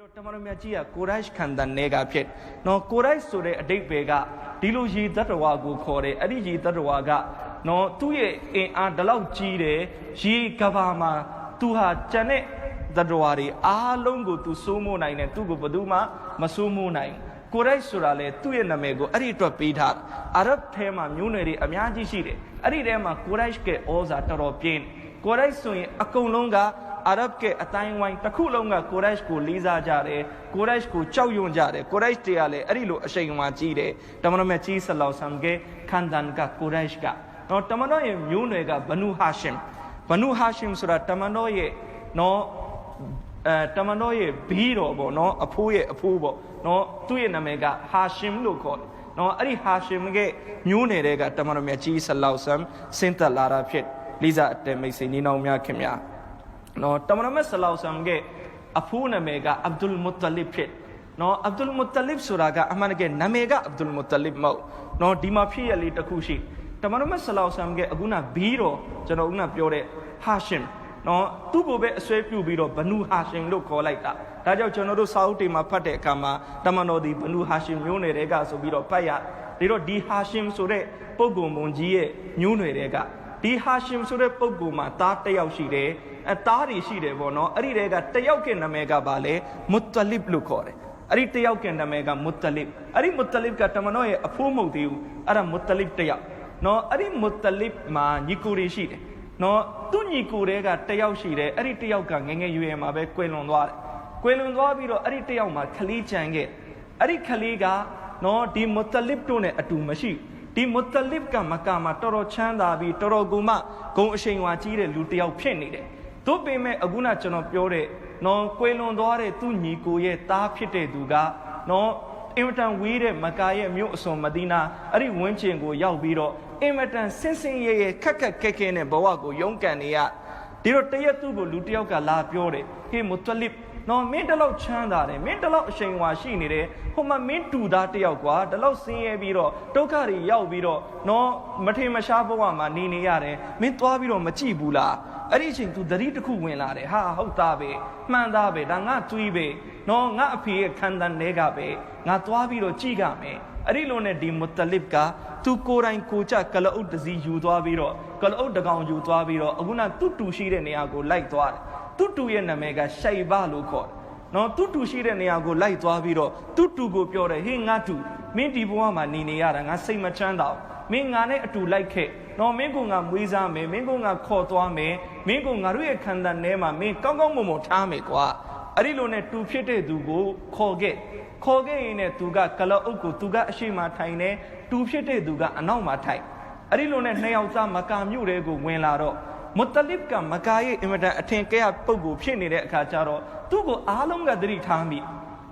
တော့တမန်တော်မြတ်ကြီးကကိုရိုက်ခန္ဓာနေကဖြစ်နော်ကိုရိုက်ဆိုတဲ့အတိတ်ပဲကဒီလိုရည်တတ္တဝါကိုခေါ်တယ်အဲ့ဒီရည်တတ္တဝါကနော်သူ့ရဲ့အင်အားဒီလောက်ကြီးတယ်ရေကဘာမှာသူဟာကြံတဲ့တတ္တဝါတွေအားလုံးကိုသူစိုးမိုးနိုင်တယ်သူ့ကိုဘယ်သူမှမစိုးမိုးနိုင်ကိုရိုက်ဆိုတာလေသူ့ရဲ့နာမည်ကိုအဲ့ဒီအတွက်ပေးထားတယ်အာရဗ်ထဲမှာမျိုးနွယ်တွေအများကြီးရှိတယ်အဲ့ဒီထဲမှာကိုရိုက်ကဩဇာတော်တော်ပြင်းကိုရိုက်ဆိုရင်အကုန်လုံးက အာရဗ်ကအတိုင်းဝိုင်းတစ်ခုလုံးကကိုရက်ကိုလေးစားကြတယ်ကိုရက်ကိုကြောက်ရွံ့ကြတယ်ကိုရက်တွေကလည်းအဲ့ဒီလိုအရှိန်အဝါကြီးတယ်တမန်တော်မြတ်ကြီးဆလောဆမ်ကခန္ဒန်ကကိုရက်ကနော်တမန်တော်ရဲ့မျိုးနွယ်ကဘနူဟာရှင်ဘနူဟာရှင်ဆိုတာတမန်တော်ရဲ့နော်အဲတမန်တော်ရဲ့ဘီးတော်ပေါ့နော်အဖိုးရဲ့အဖိုးပေါ့နော်သူ့ရဲ့နာမည်ကဟာရှင်လို့ခေါ်တယ်နော်အဲ့ဒီဟာရှင်ကမျိုးနွယ်တွေကတမန်တော်မြတ်ကြီးဆလောဆမ်ဆင်းသက်လာတာဖြစ်လိစာအတဲမိတ်ဆွေနီနောင်များခင်များ နော်တမန်တော်မြတ်ဆလောဆမ်ရဲ့အဖိုးနာမည်ကအဗ်ဒุลမုတ္တလစ်ဖြစ်နော်အဗ်ဒุลမုတ္တလစ်ဆိုတာကအမှန်တကယ်နာမည်ကအဗ်ဒุลမုတ္တလစ်မဟုတ်နော်ဒီမှာဖြစ်ရလေးတစ်ခုရှိတမန်တော်မြတ်ဆလောဆမ်ရဲ့အခုနဘီတော်ကျွန်တော်အခုနပြောတဲ့ဟာရှင်နော်သူ့ကိုပဲအစွဲပြုပြီးတော့ဘနူဟာရှင်လို့ခေါ်လိုက်တာဒါကြောင့်ကျွန်တော်တို့စာအုပ်တွေမှာဖတ်တဲ့အခါမှာတမန်တော်ဒီဘနူဟာရှင်မျိုးနွယ်တွေကဆိုပြီးတော့ဖတ်ရဒီတော့ဒီဟာရှင်ဆိုတဲ့ပုဂ္ဂိုလ်မွန်ကြီးရဲ့မျိုးနွယ်တွေက ဒီဟာရှင်ဆိုတဲ့ပုဂ္ဂိုလ်မှာသားတစ်ယောက်ရှိတယ်အဲသားတွေရှိတယ်ပေါ့နော်အဲ့ဒီတည်းကတစ်ယောက်ကနာမည်ကပါလေမုတ္တလစ်လို့ခေါ်တယ်အဲ့ဒီတစ်ယောက်ကနာမည်ကမုတ္တလစ်အဲ့ဒီမုတ္တလစ်ကတမန်တော်ရဲ့အဖိုးမဟုတ်သေးဘူးအဲ့ဒါမုတ္တလစ်တစ်ယောက်နော်အဲ့ဒီမုတ္တလစ်မှာညီကိုတွေရှိတယ်နော်သူ့ညီကိုတွေကတစ်ယောက်ရှိတယ်အဲ့ဒီတစ်ယောက်ကငယ်ငယ်ရွယ်ရွယ်မှာပဲကွယ်လွန်သွားတယ်ကွယ်လွန်သွားပြီးတော့အဲ့ဒီတစ်ယောက်မှာခလီးချန်ခဲ့အဲ့ဒီခလီးကနော်ဒီမုတ္တလစ်တို့နဲ့အတူမရှိဘူး ဒီမုတလစ်ကမကမှာတော်တော်ချမ်းသာပြီးတော်တော်ကိုမှဂုံအရှိန်ဝါကြီးတဲ့လူတစ်ယောက်ဖြစ်နေတယ်။သို့ပေမဲ့အခုနကျွန်တော်ပြောတဲ့နော်ကွယ်လွန်သွားတဲ့သူ့ညီကိုရဲ့သားဖြစ်တဲ့သူကနော်အင်မတန်ဝေးတဲ့မကာရဲ့မြို့အစွန်မဒီနာအဲ့ဒီဝင်းကျင်ကိုရောက်ပြီးတော့အင်မတန်ဆင်းဆင်းရဲရဲခက်ခက်ခဲခဲနဲ့ဘဝကိုရုန်းကန်နေရဒီတော့တရက်သူ့ကိုလူတစ်ယောက်ကလာပြောတယ်ဟေးမုတလစ် နော်မင်းတလောက်ချမ်းသာတယ်မင်းတလောက်အရှိန်ဝါရှိနေတယ်ဟိုမှာမင်းတူသားတယောက်ကွာတလောက်ဆင်းရဲပြီးတော့ဒုက္ခတွေရောက်ပြီးတော့နော်မထေမရှားဘဝမှာနေနေရတယ်မင်းသွားပြီးတော့မကြည့်ဘူးလားအဲ့ဒီအချိန် तू သတိတစ်ခုဝင်လာတယ်ဟာဟုတ်သားပဲမှန်သားပဲဒါငါတွေးပဲနော်ငါအဖေရဲ့ခန္ဓာတွေကပဲငါသွားပြီးတော့ကြည့်ကြမယ်အဲ့ဒီလိုနဲ့ဒီမုတလစ်ကသူကိုယ်တိုင်ကိုကြကလအုပ်တစည်းယူသွားပြီးတော့ကလအုပ်တကောင်ယူသွားပြီးတော့အခုနသူ့တူရှိတဲ့နေရာကိုလိုက်သွားတယ် သူ့တူရဲ့နာမည်ကရှိုင်ဘလို့ခေါ်တယ်နော်သူ့တူရှိတဲ့နေရာကိုလိုက်သွားပြီးတော့သူ့တူကိုပြောတယ်ဟေးငါတူမင်းဒီဘဝမှာနေနေရတာငါစိတ်မချမ်းသာဘူးမင်းငါနဲ့အတူလိုက်ခဲ့နော်မင်းကငါမွေးစားမယ်မင်းကငါခေါ်သွားမယ်မင်းကငါတို့ရဲ့ခန္ဓာထဲမှာမင်းကောင်းကောင်းမွန်မွန်ထားမယ်ကွာအဲ့ဒီလိုနဲ့တူဖြစ်တဲ့သူကိုခေါ်ခဲ့ခေါ်ခဲ့ရင်နဲ့သူကကလအုပ်ကိုသူကအရှိမထိုင်နေတူဖြစ်တဲ့သူကအနောက်မှာထိုင်အဲ့ဒီလိုနဲ့နှစ်ယောက်သားမကာမြို့တဲကိုဝင်လာတော့ မုတလစ်ကမကာရဲ့အင်မတန်အထင်ကဲရပုံကိုဖြစ်နေတဲ့အခါကျတော့သူ့ကိုအားလုံးကသတိထားမိ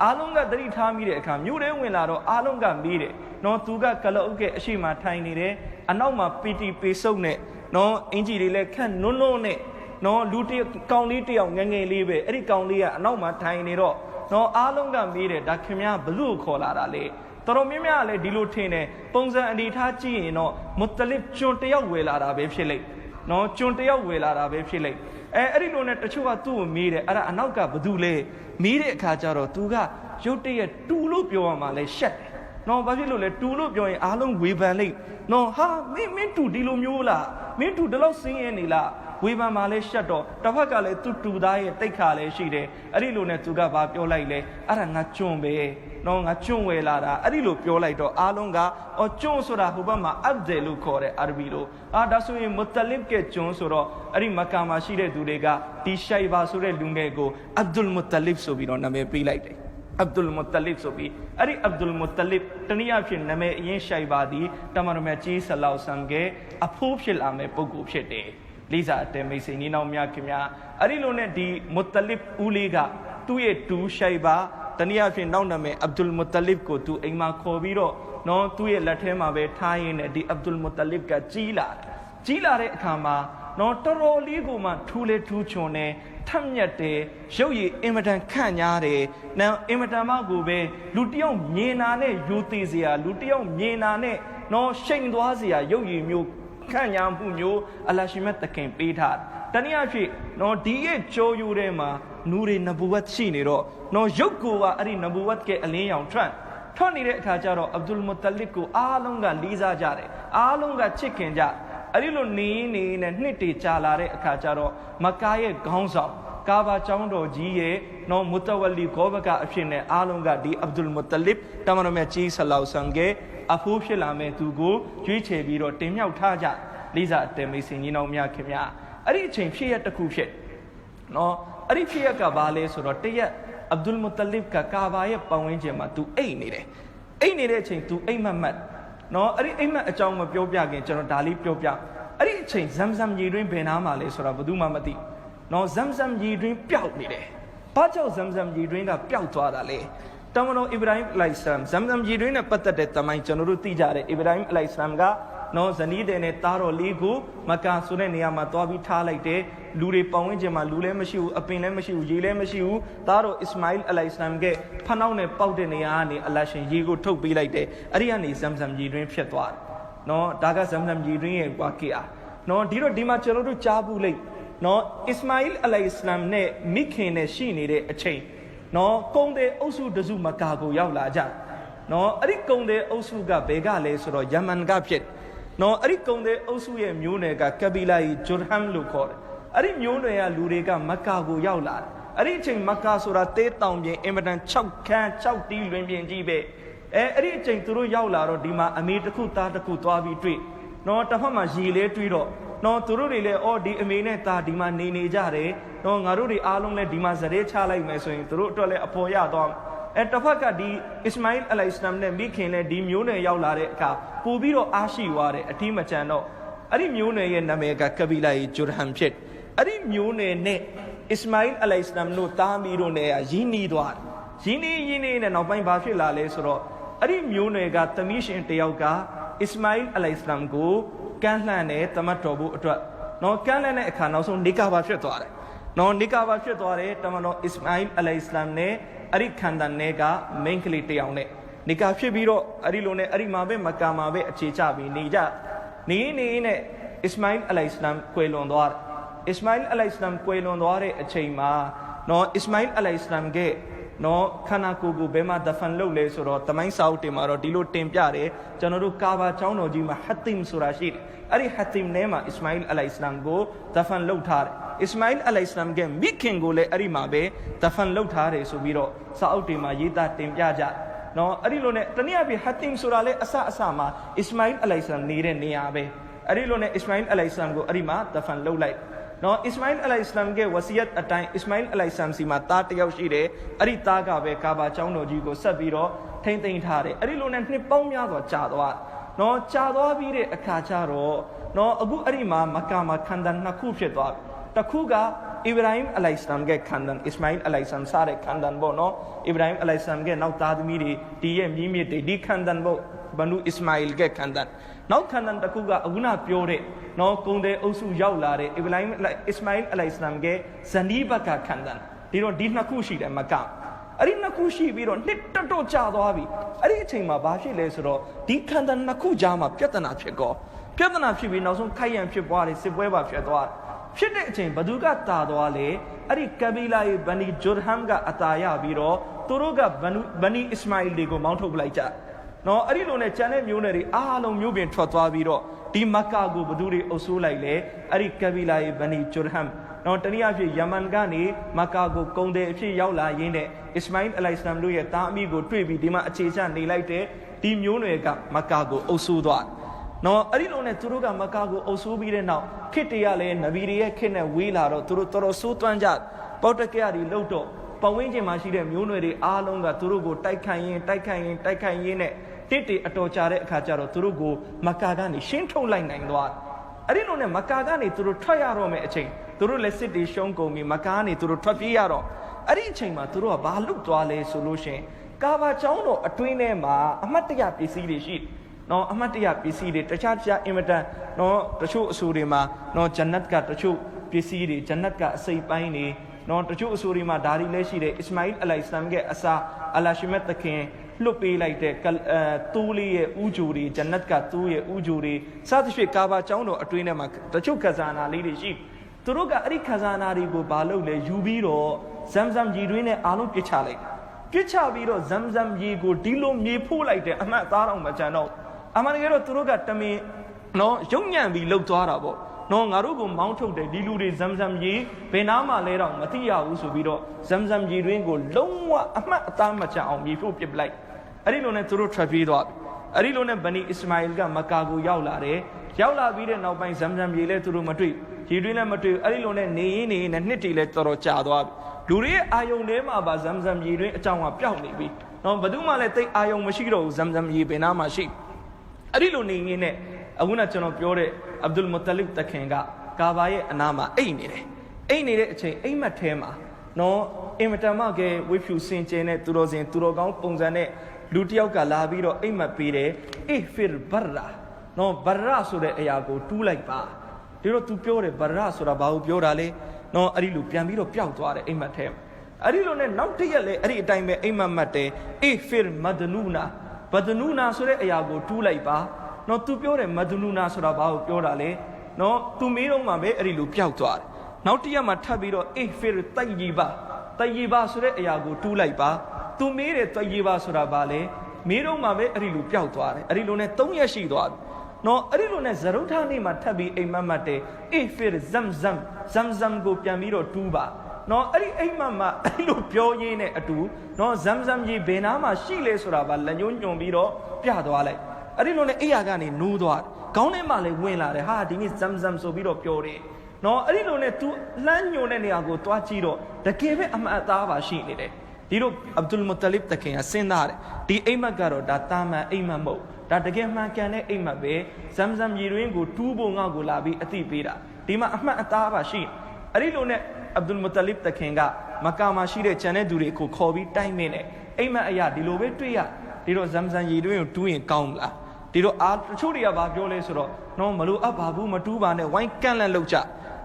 အားလုံးကသတိထားမိတဲ့အခါမြို့ထဲဝင်လာတော့အားလုံးကမေးတယ်နော်သူကကလအုပ်ရဲ့အရှိမထိုင်နေတယ်အနောက်မှာပီတီပေဆုပ်နဲ့နော်အင်ကြီးတွေလည်းခက်နုံနုံနဲ့နော်လူတစ်ကောင်လေးတစ်ယောက်ငယ်ငယ်လေးပဲအဲ့ဒီကောင်လေးကအနောက်မှာထိုင်နေတော့နော်အားလုံးကမေးတယ်ဒါခင်ဗျားဘလို့ခေါ်လာတာလေတော်တော်များများလည်းဒီလိုထင်တယ်ပုံစံအနေထားကြည့်ရင်တော့မုတလစ်ကျွန်းတယောက်ဝယ်လာတာပဲဖြစ်လိမ့် နော်ကျွန်းတယောက်ဝယ်လာတာပဲဖြစ်လိမ့်အဲအဲ့ဒီလိုနဲ့တချို့ကသူ့ကိုမေးတယ်အဲ့ဒါအနောက်ကဘသူလဲမေးတဲ့အခါကျတော့ तू ကရုတ်တရက်တူလို့ပြောရမှာလဲရှက်တယ်နော်ဘာဖြစ်လို့လဲတူလို့ပြောရင်အားလုံးဝေဖန်လိုက်နော်ဟာမင်းမင်းတူဒီလိုမျိုးလားမင်းတူဒီလောက်စင်းရဲနေလား ဝေဖန်มาလဲရှက်တော့တစ်ဖက်ကလည်းသူတူသားရဲ့တိတ်ခါလည်းရှိတယ်အဲ့ဒီလိုနဲ့သူကဘာပြောလိုက်လဲအဲ့ဒါငါကျွန်းပဲနော်ငါကျွန်းဝယ်လာတာအဲ့ဒီလိုပြောလိုက်တော့အားလုံးကအော်ကျွန်းဆိုတာဟိုဘက်မှာအဗ်ဒယ်လို့ခေါ်တယ်အာရဘီလိုအာဒါဆိုရင်မုတလစ်ကကျွန်းဆိုတော့အဲ့ဒီမက္ကာမှာရှိတဲ့သူတွေကဒီရှိုင်ဘာဆိုတဲ့လူငယ်ကိုအဗ်ဒุลမုတလစ်ဆိုပြီးတော့နာမည်ပေးလိုက်တယ်အဗ်ဒุลမုတလစ်ဆိုပြီးအဲ့ဒီအဗ်ဒุลမုတလစ်တနည်းအားဖြင့်နာမည်အရင်ရှိုင်ဘာဒီတမန်တော်မြတ်ကြီးဆလောက်ဆမ်ကအဖိုးဖြစ်လာမဲ့ပုဂ္ဂိုလ်ဖြစ်တယ် လိစာအတဲမိတ်ဆွေညီနောင်များခင်များအဲ့ဒီလိုနဲ့ဒီမုတလစ်ဦးလေးကသူ့ရဲ့တူရှိုင်ဘာတနည်းအားဖြင့်နောက်နာမည်အဗ်ဒุลမုတလစ်ကိုသူအိမ်မှာခေါ်ပြီးတော့နော်သူ့ရဲ့လက်ထဲမှာပဲထားရင်းနဲ့ဒီအဗ်ဒุลမုတလစ်ကကြီးလာတယ်ကြီးလာတဲ့အခါမှာနော်တော်တော်လေးကိုမှထူးလေထူးချွန်တယ်ထက်မြက်တယ်ရုပ်ရည်အင်မတန်ခန့်ညားတယ်နော်အင်မတန်မှကိုပဲလူတယောက်မြင်နာနဲ့ယူသေးစရာလူတယောက်မြင်နာနဲ့နော်ရှိန်သွားစရာရုပ်ရည်မျိုး ခန့်ညားမှုမျိုးအလရှိမတ်တခင်ပေးထားတယ်တနည်းအားဖြင့်နော်ဒီရဲ့ကြောယူထဲမှာနူတွေနဘူဝတ်ရှိနေတော့နော်ရုပ်ကိုကအဲ့ဒီနဘူဝတ်ကအလင်းရောင်ထွက်ထွက်နေတဲ့အခါကျတော့အဗ်ဒุลမုတလစ်ကိုအားလုံးကလေးစားကြတယ်အားလုံးကချစ်ခင်ကြအဲ့ဒီလိုနေနေနဲ့နှစ်တည်ကြာလာတဲ့အခါကျတော့မကာရဲ့ခေါင်းဆောင် ကာဘာကျောင်းတော်ကြီးရဲ့နော်မုတဝလီဂောဘကအဖြစ်နဲ့အားလုံးကဒီအဗ်ဒุลမုတလစ်တမန်တော်မြတ်ကြီးဆလောက်ဆန်ကအဖိုးဖြစ်လာမဲ့သူကိုကြွေးချယ်ပြီးတော့တင်မြှောက်ထားကြလေးစားအတယ်မိတ်ဆွေညီနောင်များခင်ဗျာအဲ့ဒီအချိန်ဖြစ်ရတစ်ခုဖြစ်နော်အဲ့ဒီဖြစ်ရကဘာလဲဆိုတော့တရက်အဗ်ဒุลမုတလစ်ကကာဘာရဲ့ပတ်ဝန်းကျင်မှာသူအိတ်နေတယ်အိတ်နေတဲ့အချိန်သူအိတ်မက်မက်နော်အဲ့ဒီအိတ်မက်အကြောင်းမပြောပြခင်ကျွန်တော်ဒါလေးပြောပြအဲ့ဒီအချိန်ဇမ်ဇမ်ရေတွင်းဘယ်နားမှာလဲဆိုတော့ဘယ်သူမှမသိ နော်ဇမ်ဇမ်ရေတွင်းပျောက်နေတယ်ဘာကြောင့်ဇမ်ဇမ်ရေတွင်းကပျောက်သွားတာလဲတမန်တော်အစ္စရာဟိအလိုင်ဆလမ်ဇမ်ဇမ်ရေတွင်းနဲ့ပတ်သက်တဲ့တမိုင်းကျွန်တော်တို့သိကြတယ်အစ္စရာဟိအလိုင်ဆလမ်ကနော်ဇနီးတဲ့နဲ့တားတော်လေးကိုမကာဆိုတဲ့နေရာမှာတွားပြီးထားလိုက်တယ်လူတွေပေါင်းဝန်းကျင်မှာလူလည်းမရှိဘူးအပင်လည်းမရှိဘူးရေလည်းမရှိဘူးတားတော်အစ္စမာအီလ်အလိုင်ဆလမ်ကဖနှောက်နဲ့ပေါက်တဲ့နေရာကနေအလရှင်ရေကိုထုတ်ပေးလိုက်တယ်အဲ့ဒီကနေဇမ်ဇမ်ရေတွင်းဖြစ်သွားတယ်နော်ဒါကဇမ်ဇမ်ရေတွင်းရဲ့ကွာကေအာနော်ဒီတော့ဒီမှာကျွန်တော်တို့ကြားဘူးလိမ့် နော်အစ္စမာအီလ်အလိုင်ဆလမ်နဲ့မိခင်နဲ့ရှိနေတဲ့အချိန်နော်ကုံတဲ့အုပ်စုတစုမကာကိုရောက်လာကြနော်အဲ့ဒီကုံတဲ့အုပ်စုကဘယ်ကလဲဆိုတော့ယမန်ကဖြစ်နော်အဲ့ဒီကုံတဲ့အုပ်စုရဲ့မျိုးနွယ်ကကဘီလာယီဂျူဟမ်လို့ခေါ်တယ်အဲ့ဒီမျိုးနွယ်ကလူတွေကမကာကိုရောက်လာတယ်အဲ့ဒီအချိန်မကာဆိုတာတေးတောင်ပြင်အင်မတန်6ခန်း6တီးလွင်ပြင်ကြီးပဲအဲအဲ့ဒီအချိန်သူတို့ရောက်လာတော့ဒီမှာအမေတစ်ခုသားတစ်ခုသွားပြီးတွေ့နော်တစ်ဖက်မှာရေလဲတွေးတော့ နော်သူတို့တွေလည်းအော်ဒီအမေနဲ့သားဒီမှာနေနေကြတယ်နော်ငါတို့တွေအားလုံးလည်းဒီမှာဇရဲချလိုက်မယ်ဆိုရင်သူတို့အတွက်လည်းအပေါ်ရသွားအဲတစ်ဖက်ကဒီအစ္စမာအီလ်အလိုင်စလမ်နဲ့မိခင်နဲ့ဒီမျိုးနယ်ရောက်လာတဲ့အခါပို့ပြီးတော့အားရှိသွားတယ်အတိမချန်တော့အဲ့ဒီမျိုးနယ်ရဲ့နာမည်ကကဘီလာယီဂျူရဟမ်ဖြစ်အဲ့ဒီမျိုးနယ်နဲ့အစ္စမာအီလ်အလိုင်စလမ်တို့တားမီတို့နဲ့ရင်းနှီးသွားတယ်ရင်းနှီးရင်းနှီးနဲ့နောက်ပိုင်းဘာဖြစ်လာလဲဆိုတော့အဲ့ဒီမျိုးနယ်ကသမီးရှင်တယောက်ကအစ္စမာအီလ်အလိုင်စလမ်ကို ကမ်းလှမ်းတဲ့တမတ်တော်ဖို့အတွက်နော်ကမ်းလှမ်းတဲ့အခါနောက်ဆုံးနေကာဘာဖြစ်သွားတယ်နော်နေကာဘာဖြစ်သွားတယ်တမန်တော်အစ္စမာအီလ်အလိုင်စလမ်နဲ့အဲ့ဒီခန္ဓာနယ်ကမိန်းကလေးတယောက်နဲ့နေကာဖြစ်ပြီးတော့အဲ့ဒီလိုနဲ့အဲ့ဒီမှာပဲမကာမှာပဲအခြေချပြီးနေကြနေနေနဲ့အစ္စမာအီလ်အလိုင်စလမ်ကွယ်လွန်သွားတယ်အစ္စမာအီလ်အလိုင်စလမ်ကွယ်လွန်သွားတဲ့အချိန်မှာနော်အစ္စမာအီလ်အလိုင်စလမ်က နော်ခန္ဓာကိုယ်ကိုဘယ်မှာဒဖန်လုပ်လဲဆိုတော့တမိုင်းစာအုပ်တင်မှာတော့ဒီလိုတင်ပြတယ်ကျွန်တော်တို့ကာဘာကျောင်းတော်ကြီးမှာဟတ်တင်ဆိုတာရှိတယ်အဲ့ဒီဟတ်တင်ထဲမှာအစ္စမာအီလ်အလိုင်စလမ်ကိုဒဖန်လုပ်ထားတယ်အစ္စမာအီလ်အလိုင်စလမ်ကမိခင်ကိုလည်းအဲ့ဒီမှာပဲဒဖန်လုပ်ထားတယ်ဆိုပြီးတော့စာအုပ်တင်မှာရေးသားတင်ပြကြနော်အဲ့ဒီလိုနဲ့တနည်းအားဖြင့်ဟတ်တင်ဆိုတာလည်းအစအစမှာအစ္စမာအီလ်အလိုင်စလမ်နေတဲ့နေရာပဲအဲ့ဒီလိုနဲ့အစ္စမာအီလ်အလိုင်စလမ်ကိုအဲ့ဒီမှာဒဖန်လုပ်လိုက် နော်အစ္စမာအီလ်အလိုင်စလမ်ရဲ့ဝစီယတ်အတိုင်းအစ္စမာအီလ်အလိုင်စလမ်စီမှာတားတယောက်ရှိတယ်အဲ့ဒီတားကပဲကာဘာကျောင်းတော်ကြီးကိုဆက်ပြီးတော့ထိမ့်သိမ်းထားတယ်အဲ့ဒီလိုနဲ့နှစ်ပေါင်းများစွာကြာသွားနော်ကြာသွားပြီးတဲ့အခါကျတော့နော်အခုအဲ့ဒီမှာမကာမှာခန္ဓာနှစ်ခုဖြစ်သွားပြီတစ်ခုကအီဗရာဟင်အလိုင်စလမ်ရဲ့ခန္ဓာအစ္စမာအီလ်အလိုင်စလမ်စားတဲ့ခန္ဓာပေါ့နော်အီဗရာဟင်အလိုင်စလမ်ရဲ့နောက်သားသမီးတွေဒီရဲ့မြင်းမြစ်တွေဒီခန္ဓာပေါ့ဘနူအစ္စမာအီလ်ရဲ့ခန္ဓာ နောက်ခန္ဓာတစ်ခုကအခုနပြောတဲ့နော်ကုံတဲ့အုပ်စုရောက်လာတဲ့အီဗရာဟင်အစ္စမာအီလ်အလိုင်စလမ်ရဲ့ဇနီးဘကခန္ဓာဒီတော့ဒီနှစ်ခုရှိတယ်မကအဲ့ဒီနှစ်ခုရှိပြီးတော့နှစ်တတော်ကြာသွားပြီအဲ့ဒီအချိန်မှာဘာဖြစ်လဲဆိုတော့ဒီခန္ဓာနှစ်ခုကြားမှာပြဿနာဖြစ်ကောပြဿနာဖြစ်ပြီးနောက်ဆုံးခိုက်ရန်ဖြစ်သွားတယ်စစ်ပွဲပါဖြစ်သွားတယ်ဖြစ်တဲ့အချိန်ဘသူကတာသွားလေအဲ့ဒီကဘီလာရဲ့ဘနီဂျူဟမ်ကအတာရပြီးတော့သူတို့ကဘနူဘနီအစ္စမာအီလ်တွေကိုမောင်းထုတ်ပလိုက်ကြ နော်အဲ့ဒီလိုနဲ့ကျန်တဲ့မျိုးနယ်တွေအားလုံးမျိုးပြင်ထွက်သွားပြီးတော့ဒီမက္ကာကိုဘသူတွေအုပ်ဆိုးလိုက်လေအဲ့ဒီကဘီလာရဲ့ဘနီဂျူဟမ်နော်တနည်းအားဖြင့်ယမန်ကနေမက္ကာကိုကုံတယ်အဖြစ်ရောက်လာရင်းနဲ့အစ္စမာအီလ်အလိုင်စလမ်တို့ရဲ့တာအမိကိုတွေ့ပြီးဒီမှာအခြေချနေလိုက်တဲ့ဒီမျိုးနွယ်ကမက္ကာကိုအုပ်ဆိုးသွားတယ်နော်အဲ့ဒီလိုနဲ့သူတို့ကမကာကိုအုပ်ဆိုးပြီးတဲ့နောက်ခေတ်တရလည်းနဗီတွေရဲ့ခေတ်နဲ့ဝေးလာတော့သူတို့တော်တော်ဆိုးသွမ်းကြပေါတကရတွေလှုပ်တော့ပဝင်းကျင်မှာရှိတဲ့မျိုးနွယ်တွေအားလုံးကသူတို့ကိုတိုက်ခိုင်ရင်တိုက်ခိုင်ရင်တိုက်ခိုင်ရင်နဲ့ တစ်တေအတော်ကြာတဲ့အခါကျတော့သူတို့ကိုမကာကနေရှင်းထုတ်လိုက်နိုင်သွားအဲ့ဒီလိုနဲ့မကာကနေသူတို့ထွက်ရတော့မယ့်အချိန်သူတို့လက်စစ်တွေရှုံးကုန်ပြီးမကာကနေသူတို့ထွက်ပြေးရတော့အဲ့ဒီအချိန်မှာသူတို့ကဘာလုပ်သွားလဲဆိုလို့ရှင်ကာဘာကျောင်းတော်အတွင်းထဲမှာအမှတ်တရပစ္စည်းတွေရှိတယ်နော်အမှတ်တရပစ္စည်းတွေတခြားတခြားအင်မတန်နော်တချို့အဆူတွေမှာနော်ဂျန်နတ်ကတချို့ပစ္စည်းတွေဂျန်နတ်ကအစိပ်ပိုင်းတွေနော်တချို့အဆူတွေမှာဒါတွေလည်းရှိတယ်အစ္စမာအီလ်အလိုင်စလမ်ရဲ့အစာအလာရှိမတ်တခင် လွတ်ပေးလိုက်တဲ့အဲတူးလေးရဲ့ဥဂျူတွေဂျန်နတ်ကတူးရဲ့ဥဂျူတွေစသဖြင့်ကာဘာကျောင်းတော်အတွင်းထဲမှာတချို့ခဇာနာလေးတွေရှိသူသူတို့ကအဲ့ဒီခဇာနာတွေကိုဘာလုပ်လဲယူပြီးတော့ဇမ်ဇမ်ကြီးတွင်းနဲ့အားလုံးပြစ်ချလိုက်ပြစ်ချပြီးတော့ဇမ်ဇမ်ကြီးကိုဒီလိုမြေဖို့လိုက်တယ်အမှတ်သားတော့မကြံတော့အမှန်တကယ်တော့သူတို့ကတမင်နော်ရုံညံ့ပြီးလှုပ်သွားတာပေါ့နော်ငါတို့ကိုမောင်းထုတ်တယ်ဒီလူတွေဇမ်ဇမ်ကြီးဘယ်နာမှလဲတော့မသိရဘူးဆိုပြီးတော့ဇမ်ဇမ်ကြီးတွင်းကိုလုံးဝအမှတ်အသားမချအောင်မြေဖို့ပြစ်ပလိုက် အဲ့ဒီလိုနဲ့သူတို့ထွက်ပြေးသွားပြီအဲ့ဒီလိုနဲ့ဗနီအစ္စမာအီလ်ကမကာကိုရောက်လာတယ်ရောက်လာပြီးတဲ့နောက်ပိုင်းဇမ်ဇမ်ကြီးလဲသူတို့မတွေ့ရေတွင်းလည်းမတွေ့အဲ့ဒီလိုနဲ့နေရင်းနေရင်းနဲ့နှစ်တီလဲတော်တော်ကြာသွားပြီလူတွေရဲ့အာယုံထဲမှာပါဇမ်ဇမ်ရေတွင်းအကြောင်းကပျောက်နေပြီနော်ဘယ်သူမှလည်းတိတ်အာယုံမရှိတော့ဘူးဇမ်ဇမ်ရေဘယ်နာမှရှိအဲ့ဒီလိုနေရင်းနဲ့အခုနကကျွန်တော်ပြောတဲ့အဗ်ဒุลမတလစ်တခင်ကကာဘာရဲ့အနာမှာအိတ်နေတယ်အိတ်နေတဲ့အချိန်အိမ်မက်ထဲမှာနော်အင်မတန်မှကဲဝိဖြူစင်ကျဲတဲ့သူတော်စင်သူတော်ကောင်းပုံစံနဲ့ လူတစ်ယောက်ကလာပြီးတော့အိမ်မက်ပေးတယ်အေဖီဘရာနော်ဘရာဆိုတဲ့အရာကိုတူးလိုက်ပါဒီတော့ तू ပြောတယ်ဘရာဆိုတာဘာကိုပြောတာလဲနော်အဲ့ဒီလိုပြန်ပြီးတော့ပျောက်သွားတယ်အိမ်မက်ထဲမှာအဲ့ဒီလိုနဲ့နောက်တစ်ရက်လဲအဲ့ဒီအတိုင်းပဲအိမ်မက်မတ်တယ်အေဖီမဒနူနာဘဒနူနာဆိုတဲ့အရာကိုတူးလိုက်ပါနော် तू ပြောတယ်မဒနူနာဆိုတာဘာကိုပြောတာလဲနော် तू မေးတော့မှပဲအဲ့ဒီလိုပျောက်သွားတယ်နောက်တစ်ရက်မှထပ်ပြီးတော့အေဖီတိုက်ကြီးပါတိုက်ကြီးပါဆိုတဲ့အရာကိုတူးလိုက်ပါ तू မေးတယ်တိုက်ကြီးပါဆိုတာဘာလဲမေးတော့မှပဲအဲ့ဒီလိုပျောက်သွားတယ်အဲ့ဒီလိုနဲ့၃ရက်ရှိသွားပြီနော်အဲ့ဒီလိုနဲ့ဇရုထနေ့မှာထပ်ပြီးအိမ်မက်မတ်တယ်အေဖီဇမ်ဇမ်ဇမ်ဇမ်ကိုပြန်ပြီးတော့တူးပါနော်အဲ့ဒီအိမ်မက်မှာအဲ့လိုပြောရင်းနဲ့အတူနော်ဇမ်ဇမ်ကြီးဘယ်နာမှာရှိလဲဆိုတာပါလက်ညှိုးညွန်ပြီးတော့ပြသွားလိုက်အဲ့ဒီလိုနဲ့အိယာကနေနိုးသွားတယ်ခေါင်းထဲမှာလည်းဝင်လာတယ်ဟာဒီနေ့ဇမ်ဇမ်ဆိုပြီးတော့ပြောတယ်နော်အဲ့ဒီလိုနဲ့ तू လှမ်းညွန်တဲ့နေရာကိုတွားကြည့်တော့တကယ်ပဲအမှန်အသားပါရှိနေတယ် ဒီတော့အဗ်ဒุลမတလစ်တခင်ကစဉ်းစားတယ်ဒီအိမ်မက်ကတော့ဒါတာမန်အိမ်မက်မဟုတ်ဒါတကယ်မှန်ကန်တဲ့အိမ်မက်ပဲဇမ်ဇမ်ရည်ရင်းကိုတူးဖို့ငါ့ကိုလာပြီးအသိပေးတာဒီမှာအမှန်အသားပါရှိအဲ့ဒီလိုနဲ့အဗ်ဒุลမတလစ်တခင်ကမကာမှာရှိတဲ့ဂျန်တဲ့သူတွေကိုခေါ်ပြီးတိုင်မင်းတယ်အိမ်မက်အရာဒီလိုပဲတွေ့ရဒီတော့ဇမ်ဇမ်ရည်ရင်းကိုတူးရင်ကောင်းမလားဒီတော့အာတချို့တွေကဘာပြောလဲဆိုတော့နော်မလို့အပ်ပါဘူးမတူးပါနဲ့ဝိုင်းကန့်လန့်လောက်ကြ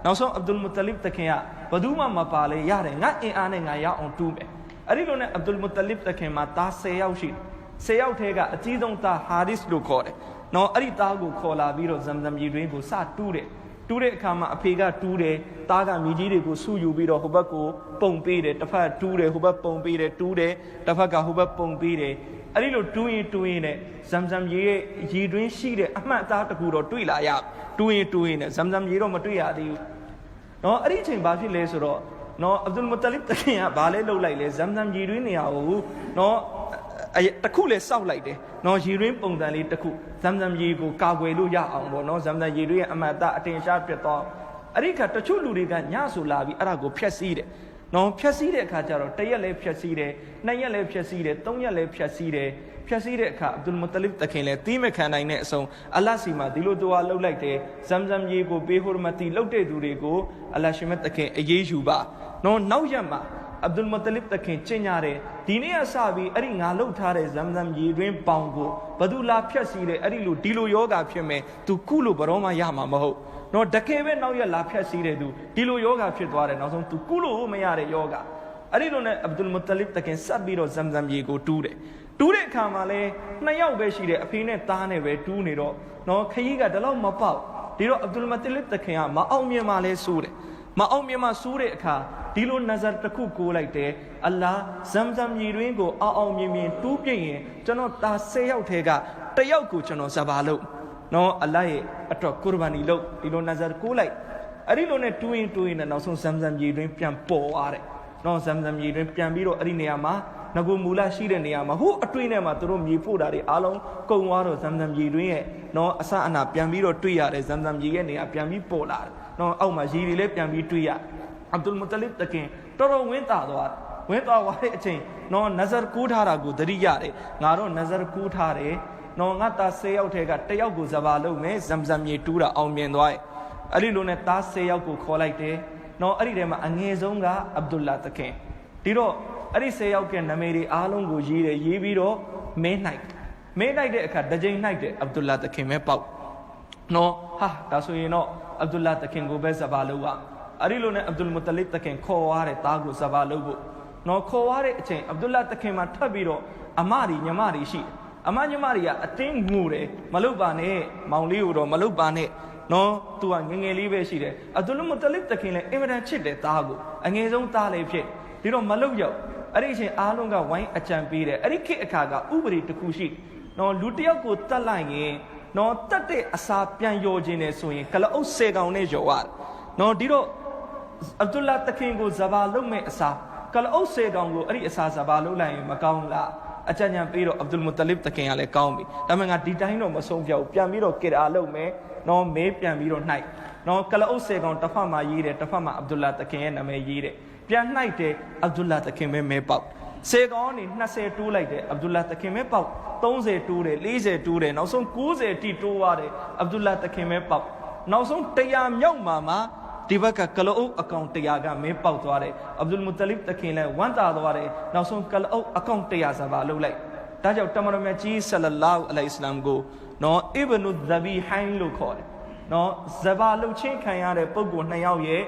နောက်ဆုံးအဗ်ဒุลမတလစ်တခင်ကဘသူမှမပါလဲရတယ်ငါအင်အားနဲ့ငါရအောင်တူးမယ် အဲ့ဒီလိုနဲ့အဗ်ဒุลမတလစ်တခင်မှာသား10ယောက်ရှိ10ယောက်ထဲကအကြီးဆုံးသားဟာဒစ်လို့ခေါ်တယ်နော်အဲ့ဒီသားကိုခေါ်လာပြီးတော့ဇမ်ဇမ်ကြီးတွင်ကိုစတူးတယ်တူးတဲ့အခါမှာအဖေကတူးတယ်သားကမိကြီးတွေကိုဆူယူပြီးတော့ဟိုဘက်ကိုပုံပေးတယ်တစ်ဖက်တူးတယ်ဟိုဘက်ပုံပေးတယ်တူးတယ်တစ်ဖက်ကဟိုဘက်ပုံပေးတယ်အဲ့ဒီလိုတူးရင်တူးရင်နဲ့ဇမ်ဇမ်ရေရဲ့ရေတွင်းရှိတဲ့အမှတ်အသားတစ်ခုတော့တွေ့လာရတူးရင်တူးရင်နဲ့ဇမ်ဇမ်ရေတော့မတွေ့ရသေးဘူးနော်အဲ့ဒီအချိန်ဘာဖြစ်လဲဆိုတော့ နော်အဗ်ဒุลမတလစ်တခင်ကဘာလဲလှုပ်လိုက်လဲဇမ်ဇမ်ရေတွင်းနေရာကိုနော်အဲတခုလေစောက်လိုက်တယ်နော်ရေတွင်းပုံစံလေးတခုဇမ်ဇမ်ရေကိုကာကွယ်လို့ရအောင်ပေါ့နော်ဇမ်ဇမ်ရေတွင်းရဲ့အမှတ်အသားအတင်ရှားပြတ်သွားအဲ့ဒီခါတချို့လူတွေကညဆိုလာပြီးအဲ့ဒါကိုဖျက်ဆီးတယ် နော်ဖြက်စီးတဲ့အခါကျတော့တစ်ရက်လည်းဖြက်စီးတယ်နှစ်ရက်လည်းဖြက်စီးတယ်သုံးရက်လည်းဖြက်စီးတယ်ဖြက်စီးတဲ့အခါအဗ်ဒุลမတလစ်တခင်လည်းတီးမခံနိုင်တဲ့အဆုံးအလတ်စီမှာဒီလိုတူအားလှုပ်လိုက်တယ်ဇမ်ဇမ်ရေကိုပေးဟိုရမတီလှုပ်တဲ့သူတွေကိုအလရှိမတ်တခင်အေးအေးယူပါနော်နောက်ရက်မှာ အဗ်ဒุลမတလစ်တခင်ကျင့်ကြတယ်ဒီနေ့ကစပြီးအဲ့ဒီငါလှုပ်ထားတဲ့ဇမ်ဇမ်ရေတွင်းပေါင်ကိုဘသူလာဖြက်စီးတယ်အဲ့ဒီလိုဒီလိုယောဂဖြစ်မယ်သူကုလို့ဘရောမှရမှာမဟုတ်နော်တကယ်ပဲနောက်ရက်လာဖြတ်စီးတယ်သူဒီလိုယောဂဖြစ်သွားတယ်နောက်ဆုံးသူကုလို့မရတဲ့ယောဂအဲ့ဒီလိုနဲ့အဗ်ဒุลမတလစ်တခင်ဆက်ပြီးတော့ဇမ်ဇမ်ရေကိုတူးတယ်တူးတဲ့အခါမှာလဲနှစ်ယောက်ပဲရှိတယ်အဖေနဲ့သားနဲ့ပဲတူးနေတော့နော်ခရီးကဒီလောက်မပေါက်ဒီတော့အဗ်ဒุลမတလစ်တခင်ကမအောင်မြင်မှလဲစိုးတယ် မအောင်မြင်မှစိုးတဲ့အခါဒီလိုနဇာတစ်ခုကိုလိုက်တယ်အလ္လာဇမ်ဇမ်ရေတွင်းကိုအောင်အောင်မြင်မြင်တူးပြည့်ရင်ကျွန်တော်သား၁၀ယောက်ထဲကတယောက်ကိုကျွန်တော်ဇဘာလို့နော်အလ္လာဟ်ရဲ့အတွက်ကုရ်ဘာနီလုပ်ဒီလိုနဇာကိုလိုက်အဲ့ဒီလိုနဲ့တူးရင်တူးရင်နဲ့နောက်ဆုံးဇမ်ဇမ်ရေတွင်းပြန်ပေါ်သွားတယ်နော်ဇမ်ဇမ်ရေတွင်းပြန်ပြီးတော့အဲ့ဒီနေရာမှာငကူမူလရှိတဲ့နေရာမှာဟိုအတွင်းထဲမှာသူတို့မြေဖို့တာတွေအားလုံးကုံသွားတော့ဇမ်ဇမ်ရေတွင်းရဲ့နော်အစအနာပြန်ပြီးတော့တွေ့ရတယ်ဇမ်ဇမ်ရေရဲ့နေရာပြန်ပြီးပေါ်လာတယ် နော်အောက်မှာရေတွေလည်းပြန်ပြီးတွေ့ရအဗ်ဒุลမတလစ်တခင်တော်တော်ဝင်းတာသွားတယ်ဝင်းသွားသွားတဲ့အချိန်နော်နဇာကူးထားတာကိုသတိရတယ်ငါတို့နဇာကူးထားတယ်နော်ငါသား၁၀ယောက်ထဲကတယောက်ကိုဇဘာလုပ်မယ်ဇမ်ဇမ်မြေတူးတာအောင်မြင်သွားရဲ့အဲ့ဒီလိုနဲ့သား၁၀ယောက်ကိုခေါ်လိုက်တယ်နော်အဲ့ဒီထဲမှာအငယ်ဆုံးကအဗ္ဒุลလာတခင်ဒီတော့အဲ့ဒီ၁၀ယောက်ကနာမည်တွေအားလုံးကိုရေးတယ်ရေးပြီးတော့မင်းနိုင်မင်းနိုင်တဲ့အခါတစ်ကြိမ်နိုင်တယ်အဗ္ဒุลလာတခင်ပဲပေါက်နော်ဟာဒါဆိုရင်တော့ အဗ္ဒူလာတခင်ကိုပဲစဘာလုပ်ကအဲ့ဒီလိုနဲ့အဗ္ဒူလ်မုတလစ်တခင်ခေါ်သွားတဲ့သားကိုစဘာလုပ်ဖို့နော်ခေါ်သွားတဲ့အချိန်အဗ္ဒူလာတခင်မှာထပ်ပြီးတော့အမတွေညီမတွေရှိတယ်အမညီမတွေကအတင်းငိုတယ်မလုတ်ပါနဲ့မောင်လေးကိုတော့မလုတ်ပါနဲ့နော်သူကငငယ်လေးပဲရှိတယ်အဗ္ဒူလ်မုတလစ်တခင်လည်းအင်မတန်ချစ်တယ်သားကိုအငယ်ဆုံးသားလေးဖြစ်ဒီတော့မလုတ်ရောက်အဲ့ဒီအချိန်အားလုံးကဝိုင်းအကြံပေးတယ်အဲ့ဒီခေတ်အခါကဥပဒေတစ်ခုရှိနော်လူတစ်ယောက်ကိုတတ်လိုက်ရင် နော်တတ်တဲ့အစာပြန်ယောခြင်းနဲ့ဆိုရင်ကလအုပ်၁၀ကောင်နဲ့ယောရတယ်နော်ဒီတော့အဗ္ဒူလာတခင်ကိုဇဘာလုပ်မဲ့အစာကလအုပ်၁၀ကောင်ကိုအဲ့ဒီအစာဇဘာလုပ်လိုက်ရင်မကောင်းလားအကြံဉာဏ်ပေးတော့အဗ္ဒုလ်မုတလစ်တခင်ကလည်းကောင်းပြီဒါမှငါဒီတိုင်းတော့မဆုံးပြောက်ပြန်ပြီးတော့ကေရာလုပ်မယ်နော်မေးပြန်ပြီးတော့နှိုက်နော်ကလအုပ်၁၀ကောင်တစ်ဖက်မှာရေးတယ်တစ်ဖက်မှာအဗ္ဒုလ္လာတခင်ရဲ့နာမည်ရေးတယ်ပြန်နှိုက်တယ်အဗ္ဒုလ္လာတခင်ပဲမဲပေါက် 10ကောင်ကနေ20တိုးလိုက်တယ်အဗ္ဒူလာသခင်မဲပေါက်30တိုးတယ်40တိုးတယ်နောက်ဆုံး90တီတိုးရတယ်အဗ္ဒူလာသခင်မဲပေါက်နောက်ဆုံး100မြောက်မှာမှာဒီဘက်ကကလအုပ်အကောင့်100ကမဲပေါက်သွားတယ်အဗ္ဒူလ်မုတလစ်သခင်လည်းဝမ်းသာသွားတယ်နောက်ဆုံးကလအုပ်အကောင့်100ဆဘာလုပ်လိုက်ဒါကြောင့်တမန်တော်မြတ်ကြီးဆလလာဟ်အလိုင်စလမ်ကိုနော်အစ်ဘနုဇဘီဟိုင်းလို့ခေါ်တယ်နော်ဇဘာလှုပ်ချင်းခံရတဲ့ပုံကိုနှစ်ယောက်ရဲ့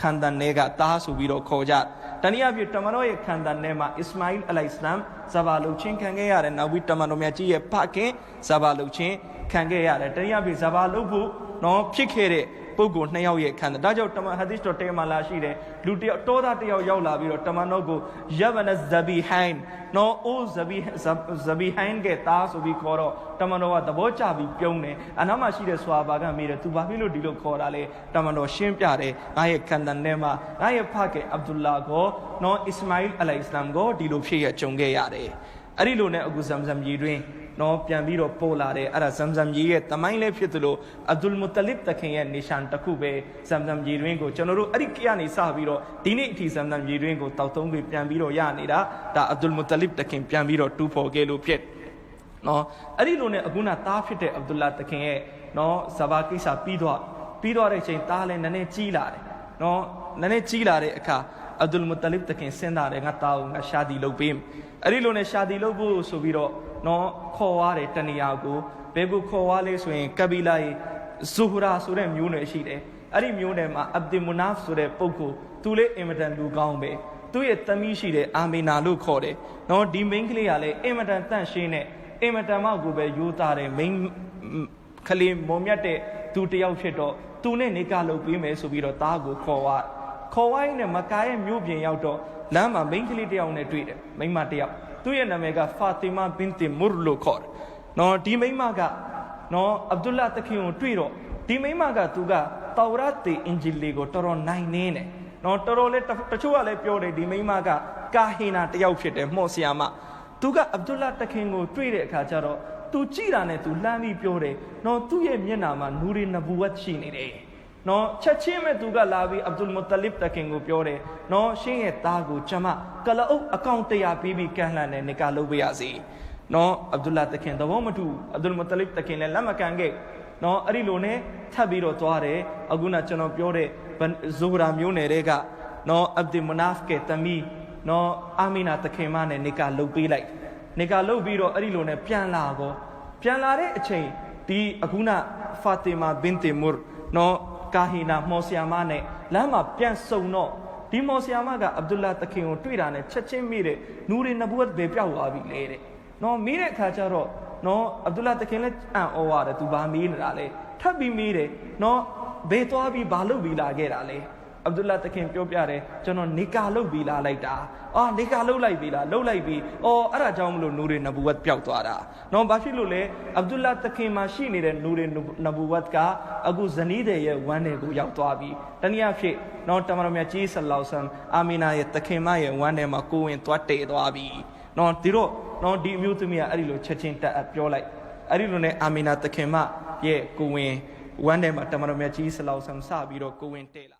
ခန္ဓာနယ်ကတားဆိုပြီးတော့ခေါ်ကြတနည်းအားဖြင့်တမန်တော်ရဲ့ခန္ဓာနယ်မှာအစ္စမာအီလ်အလိုင်စလမ်ဇဘာလှုပ်ချင်းခံခဲ့ရတယ်နောက်ပြီးတမန်တော်မြတ်ကြီးရဲ့ဖခင်ဇဘာလှုပ်ချင်း ခံခဲ့ရတယ်တနည်းအားဖြင့်ဇဘာလှုပ်ဖို့နော်ဖြစ်ခဲ့တဲ့ပုဂ္ဂိုလ်နှစ်ယောက်ရဲ့ခန္ဓာဒါကြောင့်တမန်ဟာဒီစ်တော်တဲမှာလာရှိတယ်လူတယောက်တောသားတယောက်ရောက်လာပြီးတော့တမန်တော်ကိုယဗနဇဘီဟိုင်းနော်အိုးဇဘီဇဘီဟိုင်းကတားဆိုပြီးခေါ်တော့တမန်တော်ကသဘောကျပြီးပြုံးတယ်အနားမှာရှိတဲ့ဆွာဘာကမေးတယ်သူဘာဖြစ်လို့ဒီလိုခေါ်တာလဲတမန်တော်ရှင်းပြတယ်ငါရဲ့ခန္ဓာထဲမှာငါရဲ့ဖခင်အဗ္ဒุลလာကိုနော်အစ္စမာအီလ်အလိုင်စလမ်ကိုဒီလိုဖြစ်ရကြုံခဲ့ရတယ်အဲ့ဒီလိုနဲ့အခုဇမ်ဇမ်ကြီးတွင် နော်ပြန်ပြီးတော့ပို့လာတယ်အဲ့ဒါဇမ်ဇမ်ကြီးရဲ့တမိုင်းလေးဖြစ်သလိုအဗ္ဒุลမူတလစ်တခင်ရဲ့နေရှန်တစ်ခုပဲဇမ်ဇမ်ကြီးတွင်ကိုကျွန်တော်တို့အဲ့ဒီကိကနေစပြီးတော့ဒီနေ့အထိဇမ်ဇမ်ကြီးတွင်ကိုတောက်သုံးပြီးပြန်ပြီးတော့ရနေတာဒါအဗ္ဒุลမူတလစ်တခင်ပြန်ပြီးတော့တူးဖော်ခဲ့လို့ဖြစ်နော်အဲ့ဒီလိုနဲ့အခုနသားဖြစ်တဲ့အဗ္ဒุลလာတခင်ရဲ့နော်ဇဘာကိစ္စပြီးတော့ပြီးတော့တဲ့အချိန်သားလည်းနည်းနည်းကြီးလာတယ်နော်နည်းနည်းကြီးလာတဲ့အခါအဗ္ဒุลမူတလစ်တခင်စဉ်းစားတယ်ငါသားကိုငါရှာဒီလုပ်ပေးအဲ့ဒီလိုနဲ့ရှာဒီလုပ်ဖို့ဆိုပြီးတော့ နော်ခေါ်ရတယ်တနေရာကိုဘယ်ကိုခေါ်ရလဲဆိုရင်ကဘီလာရဲ့ဇူဟရာဆိုတဲ့မျိုးနွယ်ရှိတယ်အဲ့ဒီမျိုးနွယ်မှာအဗ်ဒီမူနာဖ်ဆိုတဲ့ပုဂ္ဂိုလ်သူလေးအင်မတန်လူကောင်းပဲသူ့ရဲ့သမီးရှိတဲ့အာမီနာလို့ခေါ်တယ်နော်ဒီမိန်းကလေးကလည်းအင်မတန်တန့်ရှင်းတဲ့အင်မတန်မှကိုပဲယူသားတယ်မိန်းကလေးမုံမြတ်တဲ့သူတယောက်ဖြစ်တော့သူနဲ့နေကလုပ်ပေးမယ်ဆိုပြီးတော့တားကိုခေါ်သွားခေါ်ဝိုင်းနဲ့မကာရဲ့မြို့ပြင်ရောက်တော့လမ်းမှာမိန်းကလေးတယောက်နဲ့တွေ့တယ်မိန်းမတယောက် သူ့ရဲ့နာမည်ကဖာတီမာဘင်တီမူရ်လို့ခေါ်တယ်နော်ဒီမိန်းမကနော်အဗ္ဒุลလာတခင်ကိုတွေ့တော့ဒီမိန်းမကသူကတောရတ်တေအင်ဂျီလီကိုတော်တော်နိုင်နေတယ်နော်တော်တော်လေးတချို့ကလည်းပြောတယ်ဒီမိန်းမကကာဟီနာတယောက်ဖြစ်တယ်မှော့ဆီယာမသူကအဗ္ဒุลလာတခင်ကိုတွေ့တဲ့အခါကျတော့သူကြည်တာနဲ့သူလှမ်းပြီးပြောတယ်နော်သူ့ရဲ့မျက်နှာမှာနူရီနဘူဝတ်ရှိနေတယ် နော်ချက်ချင်းမဲ့သူကလာပြီးအဗ္ဒุลမုတလစ်တခင်ကိုပြောတယ်နော်ရှင်းရဲ့သားကိုကျွန်မကလအုပ်အကောင့်တရားပြီးပြီးကန်လှန်တယ်နေကလုပ်ပေးရစီနော်အဗ္ဒุลလာတခင်သဘောမတူအဗ္ဒุลမုတလစ်တခင်လည်းလက်မကန်ခဲ့နော်အဲ့ဒီလိုနဲ့ထပ်ပြီးတော့သွားတယ်အခုနကျွန်တော်ပြောတဲ့ဇူဟရာမျိုးနယ်တွေကနော်အဗ္ဒီမနာဖ်ကတမီနော်အာမီနာတခင်မနဲ့နေကလုပ်ပေးလိုက်နေကလုပ်ပြီးတော့အဲ့ဒီလိုနဲ့ပြန်လာကောပြန်လာတဲ့အချိန်ဒီအခုနဖာတီမာဘင်တီမူရ်နော် ကာဟီနာမော်ဆီယာမနဲ့လမ်းမှာပြန်ဆုံတော့ဒီမော်ဆီယာမကအဗ္ဒุลလာတခင်ကိုတွေ့တာနဲ့ချက်ချင်းမိတဲ့နူရီနဘူဝတ်ပဲပြောက်သွားပြီလေတဲ့နော်မိတဲ့အခါကျတော့နော်အဗ္ဒุลလာတခင်လည်းအံ့ဩရတယ်သူဘာမေးနေတာလဲထပ်ပြီးမေးတယ်နော်ဘယ်သွားပြီးဘာလုပ်ပြီးလာခဲ့တာလဲ အဗ္ဒุลလာတခင်ပြောပြတယ်ကျွန်တော်နေကာလုပ်ပြီးလာလိုက်တာအာနေကာလုပ်လိုက်ပြီလားလုပ်လိုက်ပြီအော်အဲ့ဒါကြောင့်မလို့နူရီနဘူဝတ်ပျောက်သွားတာနော်ဘာဖြစ်လို့လဲအဗ္ဒุลလာတခင်မှာရှိနေတဲ့နူရီနဘူဝတ်ကအခုဇနီးတဲ့ရဲ့ဝမ်းတွေကိုရောက်သွားပြီတနည်းအားဖြင့်နော်တမန်တော်မြတ်ကြီးဆလောက်ဆမ်အာမီနာရဲ့တခင်မရဲ့ဝမ်းထဲမှာကိုဝင်သွားတည်သွားပြီနော်ဒီတော့နော်ဒီအမျိုးသမီးကအဲ့ဒီလိုချက်ချင်းတက်အပ်ပြောလိုက်အဲ့ဒီလိုနဲ့အာမီနာတခင်မရဲ့ကိုဝင်ဝမ်းထဲမှာတမန်တော်မြတ်ကြီးဆလောက်ဆမ်စပြီးတော့ကိုဝင်တည်လာ